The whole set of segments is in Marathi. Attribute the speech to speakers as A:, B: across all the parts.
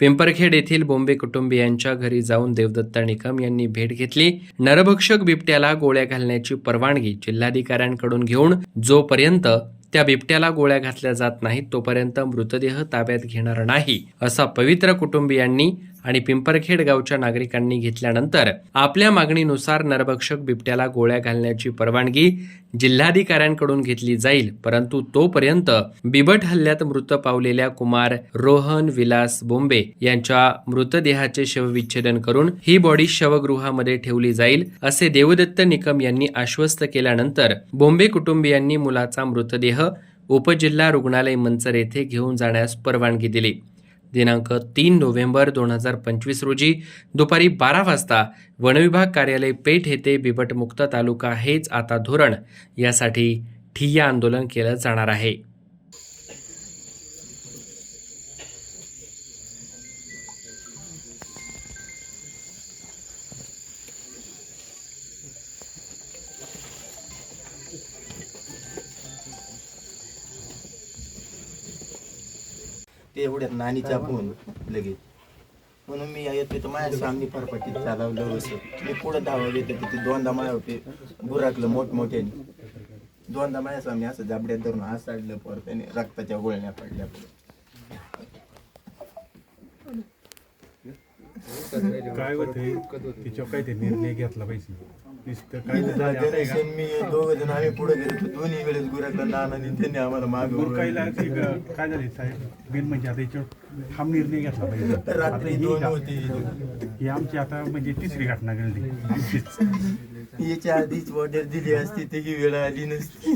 A: पिंपरखेड येथील बोंबे कुटुंबियांच्या घरी जाऊन देवदत्त निकम यांनी भेट घेतली. नरभक्षक बिबट्याला गोळ्या घालण्याची परवानगी जिल्हाधिकाऱ्यांकडून घेऊन जोपर्यंत त्या बिबट्याला गोळ्या घातल्या जात नाहीत तोपर्यंत मृतदेह ताब्यात घेणार नाही असा पवित्र कुटुंबियांनी आणि पिंपरखेड गावच्या नागरिकांनी घेतल्यानंतर आपल्या मागणीनुसार नरभक्षक बिबट्याला गोळ्या घालण्याची परवानगी जिल्हाधिकाऱ्यांकडून घेतली जाईल परंतु तोपर्यंत बिबट हल्ल्यात मृत पावलेल्या कुमार रोहन विलास बोंबे यांच्या मृतदेहाचे शवविच्छेदन करून ही बॉडी शवगृहामध्ये ठेवली जाईल असे देवदत्त निकम यांनी आश्वस्त केल्यानंतर बोंबे कुटुंबियांनी मुलाचा मृतदेह उपजिल्हा रुग्णालय मंचर येथे घेऊन जाण्यास परवानगी दिली. दिनांक तीन नोव्हेंबर दोन हजार पंचवीस रोजी दुपारी बारा वाजता वनविभाग कार्यालय पेठ येथे बिबटमुक्त तालुका हेच आता धोरण यासाठी ठिय्या आंदोलन केलं जाणार आहे.
B: ते एवढ्यात नानीचा फोन लगेच. म्हणून मी येतो तर माझ्या सामने फरफटीत चालवलं असं मी पुढं धावा घेतो तिथे दोनदा माझ्या होते. बुराकलं मोठमोठ्याने. दोनदा माझ्या सामने असं जाबड्यात धरून हासाडलं पर त्याने रक्ताच्या गोळण्या पडल्या
C: काय होतंय? तिच्यावर काय ते निर्णय घेतला पाहिजे. काय झालं आता
B: मी दोघ जण आम्ही पुढे गेलो दोन्ही वेळेस नानाने त्यांनी आम्हाला माग
C: ते ग- काय झाले साहेब मेन म्हणजे आता याच्यावर निर्णय घेतला पाहिजे. आता
B: रात्री
C: ही
B: दोन
C: घा- ही आमची आता म्हणजे तिसरी घटना घडली. आमचीच.
B: याच्या आधीच ऑर्डर दिली असती ही वेळ आली नसती.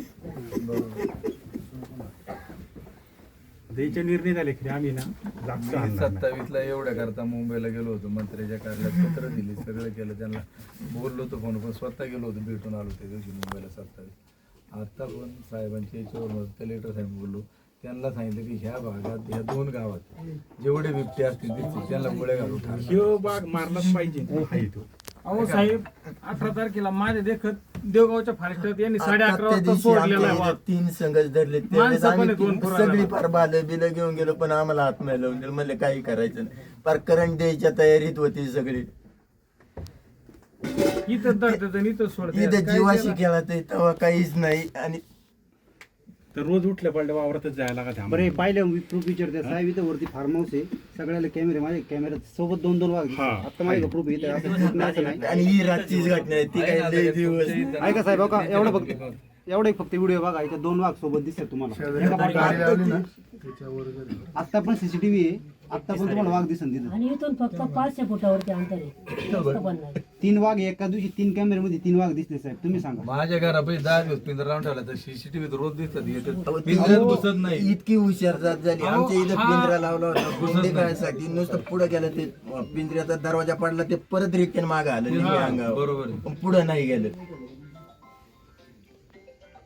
C: आता याचे निर्णय झाले की आम्ही ना आणणार नाही.
D: सत्तावीसला एवढ्या करता मुंबईला गेलो होतो मंत्र्याच्या कार्यालयात पत्र दिली सगळं केलं त्यांना बोललो होतो फोन पण स्वतः गेलो होतो भेटून आलो त्या दिवशी मुंबईला सत्तावीस. आता पण साहेबांच्या याच्यावर कलेक्टर साहेब बोललो त्यांना सांगितलं की ह्या भागात ह्या दोन गावात जेवढे बिबटे असतील त्यांना गोळ्या घालून ठार
C: ह्यो बाग मारलाच पाहिजे. आहे तो.
E: अहो साहेब अठरा तारखेला माझ्या देखत देवगावच्या फॉरेस्टात यांनी साडे अकरा
B: त्या
E: वाजता
B: दिवशी
E: सोडलेला आहे.
B: इथं तीन संघच धरले
E: माणसं पण
B: आम्ही तीन-. सगळी फार बालं बिलं घेऊन गेलो पण आम्हाला हात नाही लावून दिलं. म्हणले काही करायचं नाही. फार करंट द्यायच्या तयारीत होती सगळी.
E: इथं धरतात आणि इथं सोडतात.
B: इथं जीवाशी खेळत आहे तेव्हा काहीच नाही. आणि
C: तर रोज उठल्या पडल्या वावरातच जायला लागत
F: बरं हे. पाहिलं प्रूफ विचारते. साहेब इथं वरती फार्म हाऊस आहे. सगळ्याला कॅमेरे माझ्या कॅमेऱ्यात सोबत दोन दोन वाघ.
C: हा.
F: आता माझ्या प्रूफ इथं. असं proof नाही असं नाही.
B: आणि ही रातचीच घटना आहे. ती काही लय दिवस
F: ऐका साहेब का एवढं फक्त एवढं एक फक्त व्हिडिओ बघा. इथं दोन वाघ सोबत दिसतात तुम्हाला. एका पाठोपाठ आत्ता पण सीसीटीव्ही आहे. आत्ता पण तुम्हाला वाघ दिसन तिथं.
G: आणि इथून फक्त पाचशे फुटावरती अंतर आहे. जास्त पण नाही.
F: तीन वाघ एका दिवशी तीन कॅमेरे मध्ये तीन वाघ दिसले साहेब. तुम्ही सांगा.
D: माझ्या घरापाशी दहा दिवस पिंजरा लावून ठेवला तर सीसीटीव्ही रोज दिसतात येतात. पिंजऱ्यात घुसत नाही.
B: इतकी हुशार जात झाली. आमच्या इथं पिंजरा लावला होता. कोंबडी काढायसाठी नुसतं पुढे गेलं ते पिंजऱ्याचा दरवाजा पडला ते परत रिटर्न मागं आलं अंगावर.
D: बरोबर आहे.
B: पण पुढं नाही गेलं.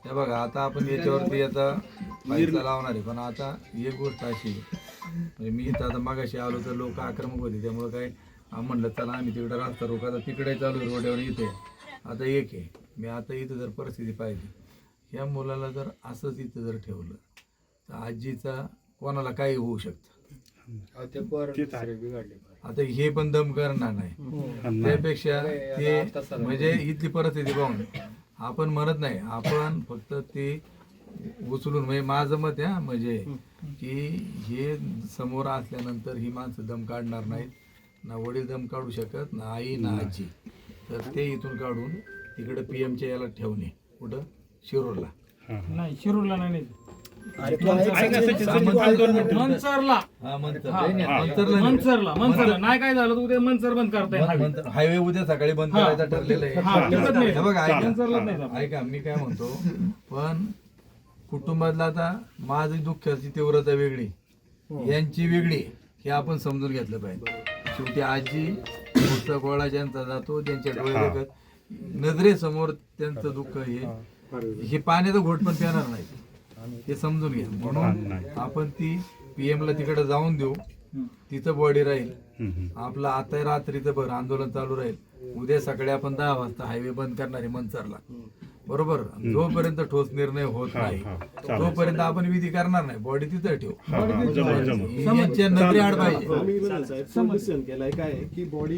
D: हे बघा आता आपण याच्यावरती आता फाईलला लावणार आहे पण आता एक गोष्ट अशी आहे. म्हणजे मी इथं आता मागाशी आलो तर लोक आक्रमक होते त्यामुळे काय आम्ही म्हणलं चला आम्ही तिकडे रस्ता रोखा आता तिकडे चालू आहे रोड्यावर इथे. आता एक आहे मी आता इथं जर परिस्थिती पाहिली या मुलाला जर असंच इथं जर ठेवलं तर आजीचा कोणाला काही होऊ शकतं. आता हे पण दम करणार नाही.
C: नाही.
D: त्यापेक्षा ते म्हणजे इथली परिस्थिती पाहून. आपण म्हणत नाही. आपण फक्त ते उचलून म्हणजे माझं मत आहे हा, म्हणजे की हे समोर असल्यानंतर ही माणसं दम काढणार नाहीत. ना वडील दम काढू शकत ना आई ना आजी. तर ते इथून काढून तिकडे पी एमच्या याला ठेवणे. कुठं? शिरूरला.
E: नाही शिरूरला नाही नाही. मनसरला.
D: हा
E: हा.
D: नाही.
E: मनसरला मनसरला. नाही काय झालं? तर उद्या मनसर बंद करता येईल
D: मंतर- हायवे उद्या सकाळी बंद
E: हा.
D: करायचा ठरलेलं
E: हा,
D: आहे. हे बघा ऐका. मी काय म्हणतो पण कुटुंबातला आता माझी दुःखाची तीव्रता वेगळी. यांची वेगळी. हे आपण समजून घेतलं पाहिजे. शेवटी आजी गोळा ज्यांचा जातो त्यांच्या डोळे नजरेसमोर त्यांचं दुःख हे हे. पाण्याचं घोट पण पिणार नाही हे समजून घ्या. म्हणून आपण ती पीएम ला तिकडे जाऊन देऊ. तिथं बॉडी राहील. आपलं आता रात्रीचं भर आंदोलन चालू राहील. उद्या सकाळी आपण दहा वाजता हायवे बंद करणार आहे मनसरला. बरोबर? जोपर्यंत ठोस निर्णय होत नाही तोपर्यंत आपण विधी करणार नाही. बॉडी तिथं ठेवू. नजरे आड पाहिजे.
H: समस्या केलाय काय की बॉडी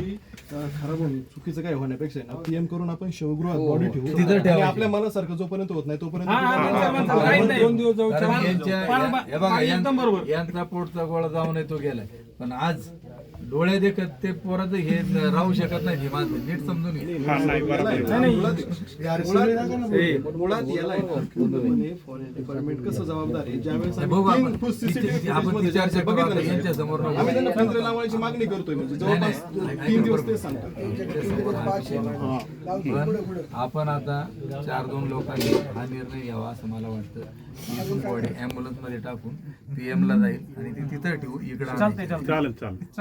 H: खराब होऊन चुकीचं काय होण्यापेक्षा ना पीएम करून आपण शिवगृहात बॉडी ठेवू.
D: तिथं.
H: आणि आपल्या मनासारखं जोपर्यंत होत नाही तोपर्यंत
E: हा, हा.
C: दोन दिवस जाऊ
D: हे यांचा पोटचा गोळा जाऊन तो गेलाय. पण आज डोळे देखत ते पोराचं हे राहू शकत नाही ही माणसं नीट समजून घे.
H: आहे. फॉरेस्ट डिपार्टमेंट कसं जबाबदार आहे? ज्यावेळेस
D: हे बघू
H: आम्ही
D: आपण.
H: CCTV footage मध्ये
D: करू
H: बघितलं.
D: यांच्या समोर नको.
H: आम्ही त्यांना पिंजरे लावायची मागणी करतोय. म्हणजे जवळपास तीन दिवस ते सांगतो
D: पण आपण आता चार दोन लोकांनी हा निर्णय घ्यावा असं मला वाटतं. इथून बॉडी अँब्युलन्समध्ये टाकून पीएम ला जाईल आणि ती तिथं ठेवू इकडे
C: चालेल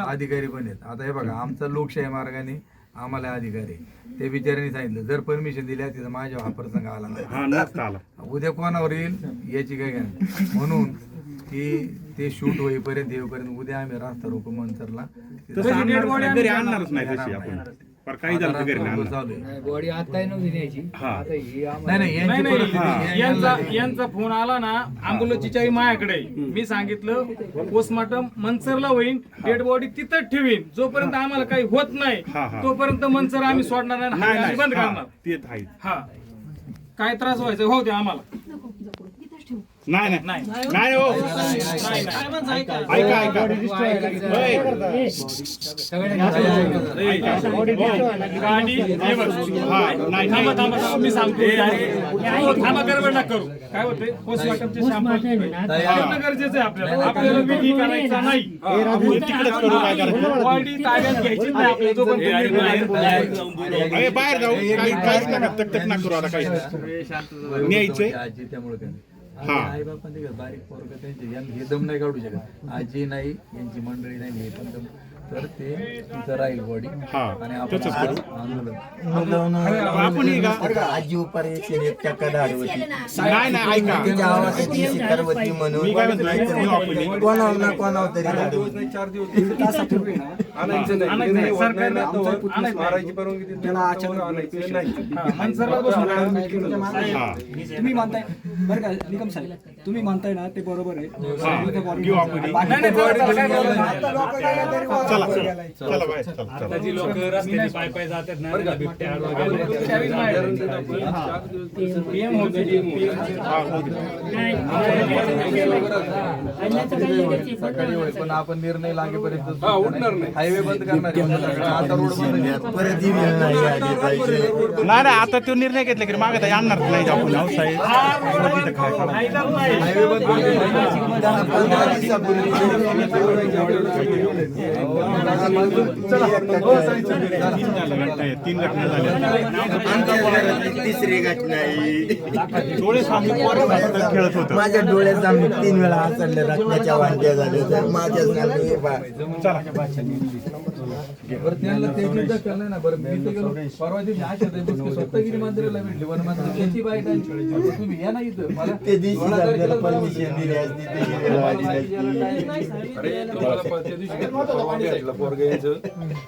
D: अधिकारी पण आहेत. आता हे बघा आमचा लोकशाही मार्गाने आम्हाला अधिकारी आहे. ते बिचाऱ्यांनी सांगितलं जर परमिशन दिली असती तर माझ्या हा प्रसंग आला नाही
C: हा नसता आला.
D: उद्या कोणावर येईल याची काय गॅरंटी म्हणून की ते शूट होईपर्यंत येईपर्यंत उद्या आम्ही रास्ता रोको मंचरला
C: तसं आणणारच नाही, घरी आणणारच नाही तशी आपण. पर काही झालं तर घरी नाही आणणार.
D: चालू आहे
I: बॉडी आता नव्हती न्यायची.
C: हा.
I: आता ही आम्हाला
D: नाही नाही
E: नाही
D: यांची
E: नाही
D: परिस्थिती
E: यांचा
D: यांना-
E: यांचा फोन आला ना अँब्युलन्सची चावी माझ्याकडे आहे. मी सांगितलं पोस्टमार्टम मनसरला होईल डेड बॉडी तिथंच ठेवीन. जोपर्यंत आम्हाला काही होत नाही
C: हा, हा.
E: तोपर्यंत मनसर आम्ही सोडणार नाही बंद
C: नाही
E: करणार
C: हा, ते
E: हा. काय त्रास व्हायचा? हो द्या आम्हाला.
C: नाही नाही
E: नाही
C: नाही हो
E: नाही नाही
C: ऐका ऐका
E: हे.
C: नाही,
E: मी सांगतो हो, थांबा गडबड नका करू काय होते पोस्टमार्टमचे शॅम्पल करणं गरजेचं आहे आपल्याला आपल्याला विधी करायचा नाही
C: तिकडेच करू काय करायचं
E: बॉडी ताब्यात घ्यायची नाही आपल्याला जो पण
C: अरे बाहेर जाऊ काही काहीच नका तक तक ना करू आता काही न्यायचंय?
D: त्यामुळे
C: हा.
D: आई बापांचे काय बारीक पोरग त्यांचे यां- हे दम नाही काढू शकत. आजी नाही यांची मंडळी नाही हे पण दम. तर ते तिथं राहील बॉडी
C: हा,
D: आणि आपण
C: करू.
D: आंदोलन.
C: आपण ही का
B: बरं का, आजी उपार एकशे एक टक्का दाढ होती
C: नाही नाही ऐका.
B: तिच्या आवाजाची शिकार होती म्हणून
C: मी काय म्हणतोय मी वापरली
B: कोणावर ना कोणावर तरी दाढ होती
E: मनसरला बसून
C: हा
I: तुम्ही मानताय बरं का निकम साहेब तुम्ही मानताय ना ते बरोबर आहे
C: हा घेऊ आपण ही.
E: नाही, नाही, चला, चला.
C: चला चला चला चला चला.
E: PM होते.
C: हा
D: निर्णय लागेपर्यंत हायवे बंद करणार आहे. आता रोड बंद आहे.
B: परत येईल नाही
C: आता तो निर्णय घेतला की मागे आणणार नाही आपण.
D: हायवे बंद करणार.
B: दहा पंधरा दिवसापूर्वी
C: तीन घटना झाल्या
B: आमच्या तिसरी घटना आहे
C: डोळे सामने पोरं खेळत होतं.
B: माझ्या डोळ्यात तीन वेळा आसडले रत्नाच्या वांट्या झाल्या तर माझ्याच नाही हे पहा.
D: बरं त्यांना त्याची दखल नाही ना बरं मी तर गेलो. परवा दिवशी आशा स्वतःगिरी मंदिराला भेटली वन मंदिर. त्याची बाईट आहे. तुम्ही या ना इथं. मला
B: ते दिवशी जर त्याला परमिशन दिली असती ते गेलेलं आली नसती.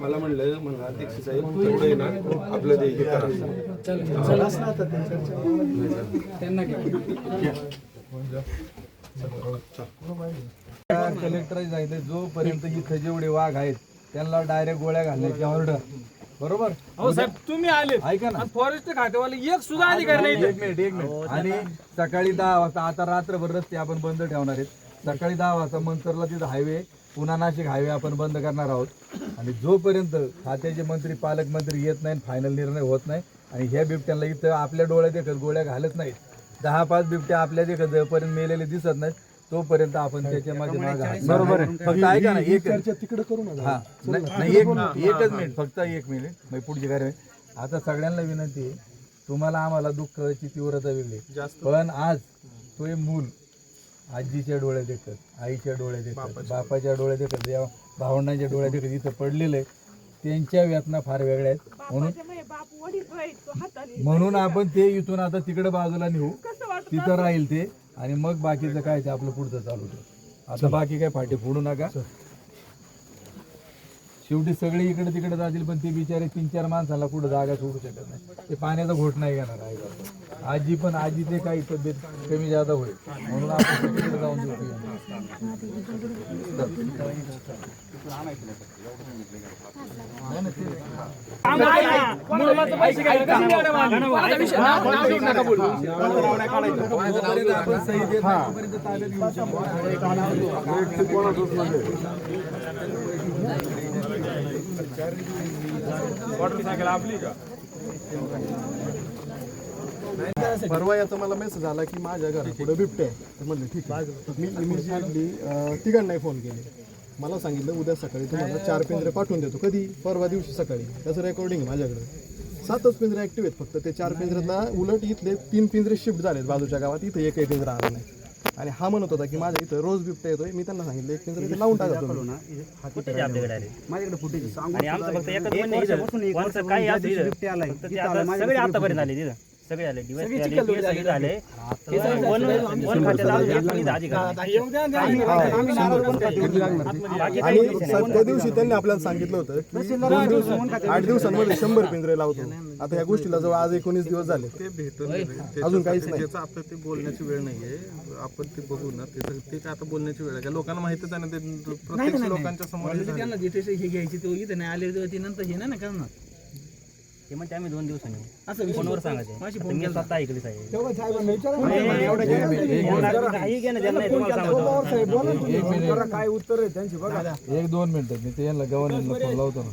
H: मला म्हणलं म्हणलं अध्यक्ष साहेब तेवढं आहे ना आपलं ते हे करा.
D: कलेक्टर सांगितलं जोपर्यंत इथं जेवढे वाघ आहेत त्यांना डायरेक्ट गोळ्या घालण्याची ऑर्डर बरोबर?
E: हो साहेब तुम्ही आले
D: ऐका ना.
E: फॉरेस्ट खातेवाले एक सुद्धा अधिकारी नाही.
D: एक मिनिट एक मिनिट आणि सकाळी दहा वाजता आता रात्रभर रस्ते आपण बंद ठेवणार आहेत. सकाळी दहा वाजता मंतरला तिथं हायवे पुन्हा नाशिक हायवे आपण बंद करणार आहोत. आणि जोपर्यंत खात्याचे मंत्री पालकमंत्री येत नाही फायनल निर्णय होत नाही आणि ह्या बिबट्यांना इथं आपल्या डोळ्यात देखत गोळ्या घालत नाहीत. दहा पाच बिबट्या आपल्या देखत जोपर्यंत मेलेले दिसत नाहीत तोपर्यंत आपण त्याच्यामागे बरोबर आहे फक्त ऐका ना एक
H: तिकडे करू ना
D: हा नाही नाही, एक एकच मिनिट फक्त एक मिनिट. मग पुढची कार्य आता सगळ्यांना विनंती आहे तुम्हाला आम्हाला दुःखाची तीव्रता वेगळी पण आज तो एक मूल आजीच्या डोळ्यात देखत आईच्या डोळ्यात देखत बापाच्या डोळ्यात देखत या भावंडांच्या डोळ्यात देखत इथं पडलेलं आहे त्यांच्या व्यथना फार वेगळ्या आहेत. म्हणून म्हणून आपण ते इथून आता तिकडे बाजूला नेऊ. तिथं राहील ते. आणि मग बाकीचं काय ते आपलं पुढचं चालू ठेवू. आता बाकी काय फाटी फोडू नका. शेवटी सगळे इकडे तिकडे जातील पण ते बिचारे तीन चार माणसाला कुठं जागा सोडू शकत नाही. ते पाण्याचा घोट नाही घेणार आहे आजी पण आजीचे काही तब्येत कमी जादा होईल. म्हणून आपण तिकडे जाऊन देऊ आपण सही देत
H: परवा याचा मला मेसेज आला की माझ्या घरा पुढे बिबटे आहे म्हणलं ठीक आहे. मी इमिजिएटली तिघांनाही फोन केले. मला सांगितलं उद्या सकाळी तुम्हाला चार पिंजरे पाठवून देतो. कधी? परवा दिवशी सकाळी. त्याचं रेकॉर्डिंग आहे माझ्याकडे. सातच पिंजरे ऍक्टिव्ह आहेत फक्त. ते चार पिंजऱ्यातला उलट इथले तीन पिंजरे शिफ्ट झालेत बाजूच्या गावात. इथे एकही पिंजरा आला नाही. आणि हा म्हणत होता की माझ्या इथं रोज बिबट्या येतोय. मी त्यांना सांगितलं एक पिंजरा इथे लावून टाका तुम्ही.
F: माझ्याकडे फुटेज सांगू
J: आणि आमचं फक्त एकच म्हणणं आहे काही असू फक्त ते आता सगळे आतापर्यंत. आले तिथं सगळे आले डिवाइस झाले. वन
H: त्या दिवशी त्यांनी आपल्याला सांगितलं होतं की आठ दिवसांमध्ये शंभर पिंजरे लावतो. आता ह्या गोष्टीला जवळ आज एकोणीस दिवस झाले.
K: ते भेटून
H: अजून काहीच नाही.
K: त्याचं आता ते बोलण्याची वेळ नाहीये. आपण ते बघू ना. ते ते काय आता बोलण्याची वेळ आहे. लोकांना माहितच आहे ना ते प्रत्यक्ष लोकांच्या समोर.
I: त्यांना जिथे हे घ्यायची तो इथे नाही. आले तर ती नंतर हे नाही ना करणार.
J: ते म्हणते आम्ही दोन दिवसांनी
I: असं
J: फोनवर सांगायचे.
I: माझी
J: आता मी स्वतः ऐकली साहेब. काही घेणं देणं नाही तुम्हाला सांगतो
D: एक मिनिट. काय उत्तर आहे त्यांची बघा. एक दोन मिनिटं मी ते यांना गव्हर्नरला फोन लावतो ना.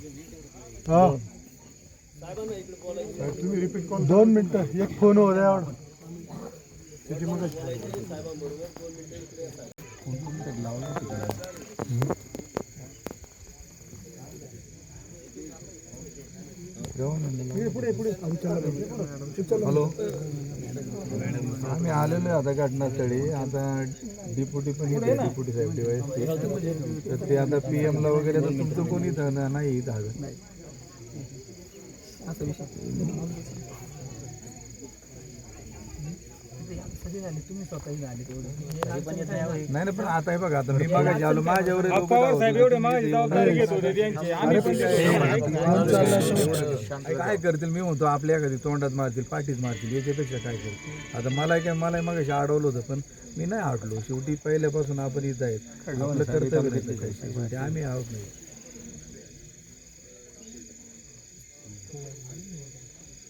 H: दोन. मिनिटं एक फोन हो द्या
D: हॅलो. आम्ही आलेलो आहे आता घटनास्थळी. आता डिप्युटी पण येते डिप्युटी साहेब डिवाइस तर ते आता पी एमला वगैरे तर तुमचं कोणी नाही दहा
I: तुम्ही स्वतःही तेवढे.
D: नाही पण आता हे बघा आता मी मागाशी आलो माझ्यावर लोकं
E: पवार साहेब
D: धावतील.
E: एवढे माझी जबाबदारी घेत होते त्यांची. आम्ही पण
D: काय करतील? मी म्हणतो आपल्या एखादी तोंडात मारतील पाठीत मारतील याच्यापेक्षा काय करतील? आता मला काय मला मग अडवलं होतं पण मी नाही हटलो शेवटी पहिल्यापासून आपण इथं आहेत. आपलं कर्तव्य आम्ही आहोत नाही.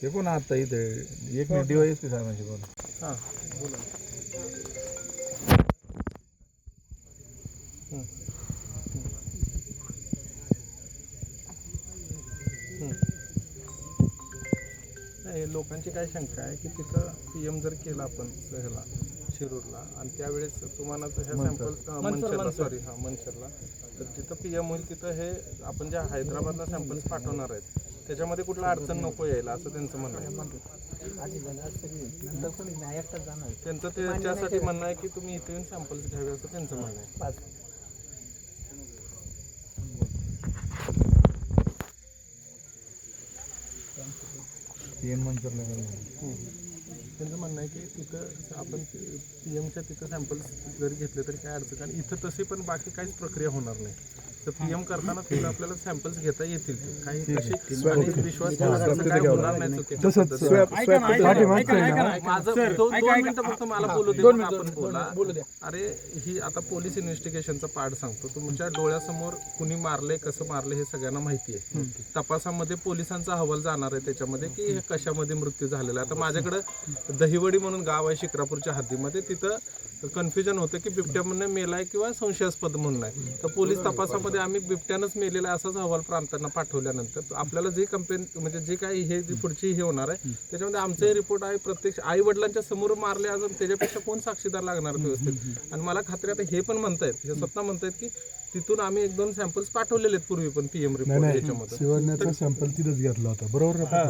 D: हे कोण आता इथं? एक मिनिट डिवाइस की साहेबांशी बोला
K: नाही लोकांची काय शंका आहे की तिथं पीएम जर केला आपण ह्याला शिरूरला आणि त्यावेळेस तुम्हाला तर ह्या सॅम्पल मनसरला सॉरी हा मनसरला तर जिथं पीएम होईल तिथं हे आपण ज्या हैदराबादला सॅम्पल्स पाठवणार आहेत त्याच्यामध्ये कुठला अडचण नको यायला असं त्यांचं म्हणणं आहे. त्यांचं ते त्यासाठी म्हणणं आहे की तुम्ही इथे येऊन सॅम्पल्स घ्यावे असं त्यांचं म्हणणं आहे.
D: मंचरला
K: त्यांचं म्हणणं आहे की तिथं आपण पी एमच्या तिथं सॅम्पल्स जरी घेतले तरी काय अडचण कारण इथं तशी पण बाकी काहीच प्रक्रिया होणार नाही. तर पी एम करताना तिथं आपल्याला सॅम्पल्स घेता येतील काही आणि विश्वास ठेवण्यासारखं काय होणार नाही चुकीच्या पद्धतीनं.
E: ऐका ना, ऐका ना, ऐका ना, ऐका ना.
K: माझं
E: सर,
K: दोन
E: ऐका,
K: दोन
E: ऐका.
K: मिनिटं फक्त मला बोलू दे
E: दोन
K: मग
E: मिनिटं,
K: आपण
E: बोलू.
K: बोला
E: बोलू द्या.
K: अरे ही आता पोलीस इन्व्हेस्टिगेशनचा पार्ट सांगतो. तुमच्या डोळ्यासमोर कुणी मारले कसं मारले हे सगळ्यांना माहिती आहे. तपासामध्ये पोलिसांचा अहवाल जाणार आहे त्याच्यामध्ये की हे कशामध्ये मृत्यू झालेला आहे. आता माझ्याकडं दहिवडी म्हणून गाव आहे शिक्रापूरच्या हद्दीमध्ये. तिथं कन्फ्युजन होतं की बिबट्या म्हणून मेलाय किंवा संशयास्पद म्हणून आहे. तर पोलीस तपासामध्ये आम्ही बिबट्यानंच मेलेला आहे असाच अहवाल प्रांतांना पाठवल्यानंतर. आपल्याला जे कंप्लेन म्हणजे जे काही हे जी पुढची हे होणार आहे त्याच्यामध्ये आमचे रिपोर्ट आहे प्रत्यक्ष आई वडिलांच्या समोर मारले अजून त्याच्यापेक्षा कोण साक्षीदार लागणार व्यवस्थित? आणि मला खात्री आता हे पण म्हणतायत हे स्वतः म्हणतायत की तिथून आम्ही एक दोन सॅम्पल्स पाठवलेले आहेत पूर्वी पण पीएम रिपोर्ट याच्यामध्ये.
H: शिवण्याचा सॅम्पल तिथंच घेतला होता. बरोबर हा.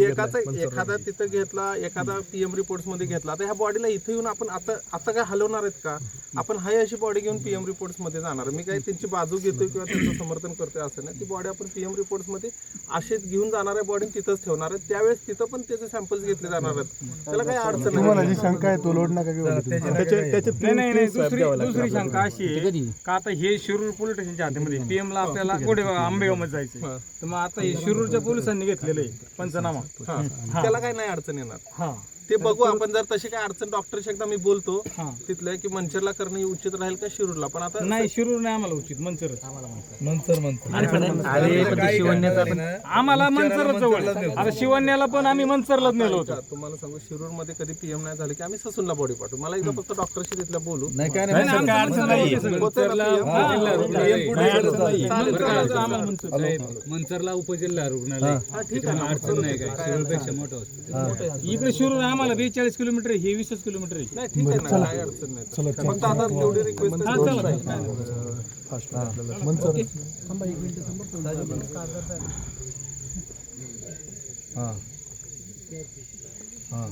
K: एकाचा एखादा तिथं घेतला एखादा पीएम रिपोर्टमध्ये घेतला. आता ह्या बॉडीला इथे येऊन आपण आता आता काय हलवणार आहेत का? आपण हाय अशी बॉडी घेऊन पीएम रिपोर्ट्समध्ये जाणार. मी काही त्यांची बाजू घेतोय किंवा त्यांचं समर्थन करतोय असं नाही. ती बॉडी आपण पीएम रिपोर्ट्समध्ये अशीच घेऊन जाणार आहे बॉडी तिथंच ठेवणार आहे त्यावेळेस तिथं पण त्याचे सॅम्पल्स घेतले जाणार आहेत. त्याला काही अडचण
H: तुम्हाला
K: नाही
H: जी शंका आहे तो लोड नका घेऊ. त्याच्या त्याच्यात
E: नाही नाही नाही. दुसरी दुसरी शंका अशी आहे. का आता हे शिरूर पोलीस स्टेशनच्या हातामध्ये. पीएम ला आपल्याला गोडे आंबेगावमध्ये जायचं तर मग आता हे शिरूरच्या पोलिसांनी घेतलेलं आहे पंचनामा.
K: त्याला काही नाही अडचण येणार.
E: हा.
K: ते बघू आपण जर तशी काय अडचण डॉक्टरशी एकदा मी बोलतो
E: हा.
K: तिथल्या की मंचरला करणं हे उचित राहील का शिरूरला? पण आता
E: नाही शिरूर नाही आम्हाला उचित
D: नंतर म्हणतो
E: आम्हाला मंचरच जवळ. आता शिवण्याला पण आम्ही मंचरलाच नेलो होतो.
K: तुम्हाला सांगू शिरूरमध्ये कधी पीएम नाही झालं की आम्ही ससूनला बॉडी पाठवू. मला एकदा फक्त डॉक्टरशी तिथल्या बोलू.
D: नाही काय
E: नाही, आमचं
K: ना PM?
E: हा, आम्हाला मंचर.
J: मंचरला उपजिल्हा रुग्णालय.
K: हा, ठीक आहे ना.
J: अडचण नाही काय. शिरूरपेक्षा मोठं हॉस्पिटल.
E: इकडे शिरूर आम्हाला बेचाळीस किलोमीटर आहे, हे वीसच किलोमीटर आहे.
K: नाही ठीक आहे ना काही अडचण नाही. फक्त आता एवढी रिक्वेस्ट
E: हा, चला.
D: हां. हां.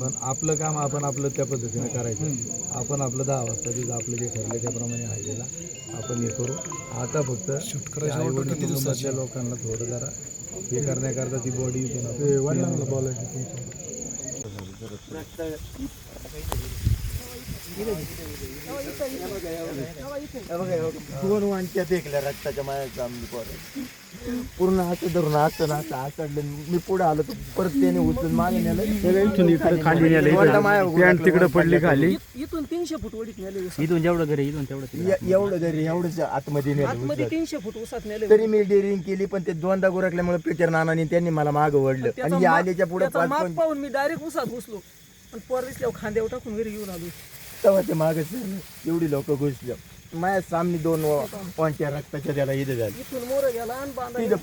D: पण आपलं काम आपण आपलं त्या पद्धतीने करायचं. आपण आपलं दहा वाजता तिथं आपलं जे ठरलं त्याप्रमाणे हायवेला आपण हे करू. आता फक्त आईवडील कुटुंबातल्या लोकांना थोडं जरा हे करण्याकरता ती बॉडी
H: वडिलांना बोलायचं तुमच्या
B: रक्ताच्या मायाच्या आम्ही. पूर्ण असं धरून असं ना असं आसडलं मी पुढे आलो तर परत त्याने उचलून मागे नेलं. इथून इकडे खाली नेलं. तिकडे पडली खाली.
G: इथून तीनशे फूट वडीत नेले
J: इथून जेवढं घरी इथून तेवढं
B: एवढं घरी एवढंच आतमध्ये नेलं.
G: तीनशे फूट उसात नेले
B: तरी मी डेअरिंग केली पण ते दोनदा गुरकल्यामुळे पीटर नानाने त्यांनी मला मागं वडलं आणि या आल्याच्या पुढे पण
G: पाहून मी डायरेक्ट उसात घुसलो. आणि पोर दिसल्यावर खांद्यावर टाकून घरी घेऊन आलो.
B: तेव्हा ते मागच झालं. एवढी लोक घुसले माझ्या सामने दोन पॉईंटच्या रक्ताच्या त्याला इथे झाले.
G: इथून मोर गेला आणि बांधा
B: तिथं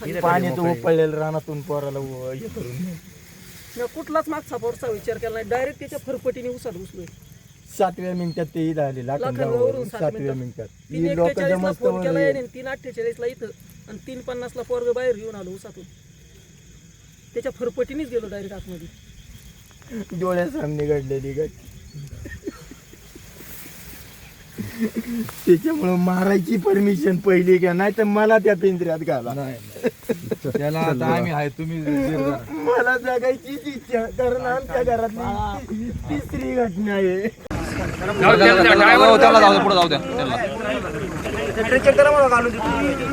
G: खाली.
B: पडलेलं रानातून पोराला उ- हे करून.
G: मी कुठलाच मागचा पोरचा विचार केला नाही. डायरेक्ट त्याच्या फरफटीने उसात घुसलोय.
B: सातव्या मिनिटात ते इथं आले लाखनगाववरून
G: सात
B: सातव्या
G: मिनिटात. तीन
B: ही लोक
G: एक्केचाळीसला
B: जमस्त
G: फोन केला याने तीन अठ्ठेचाळीसला इथं आणि तीन पन्नासला पोरग बाहेर घेऊन आलो उसातून. त्याच्या फरफटीनेच गेलो डायरेक्ट आतमध्ये.
B: डोळ्यासामने घडलेली घट त्याच्यामुळं मारायची परमिशन पहिली का नाही तर मला त्या पिंजऱ्यात घाला.
D: त्याला आता आम्ही आहे तुम्ही.
B: मला जगायचीच इच्छा कारण आमच्या घरातली तिसरी घटना आहे. मला घालून देतो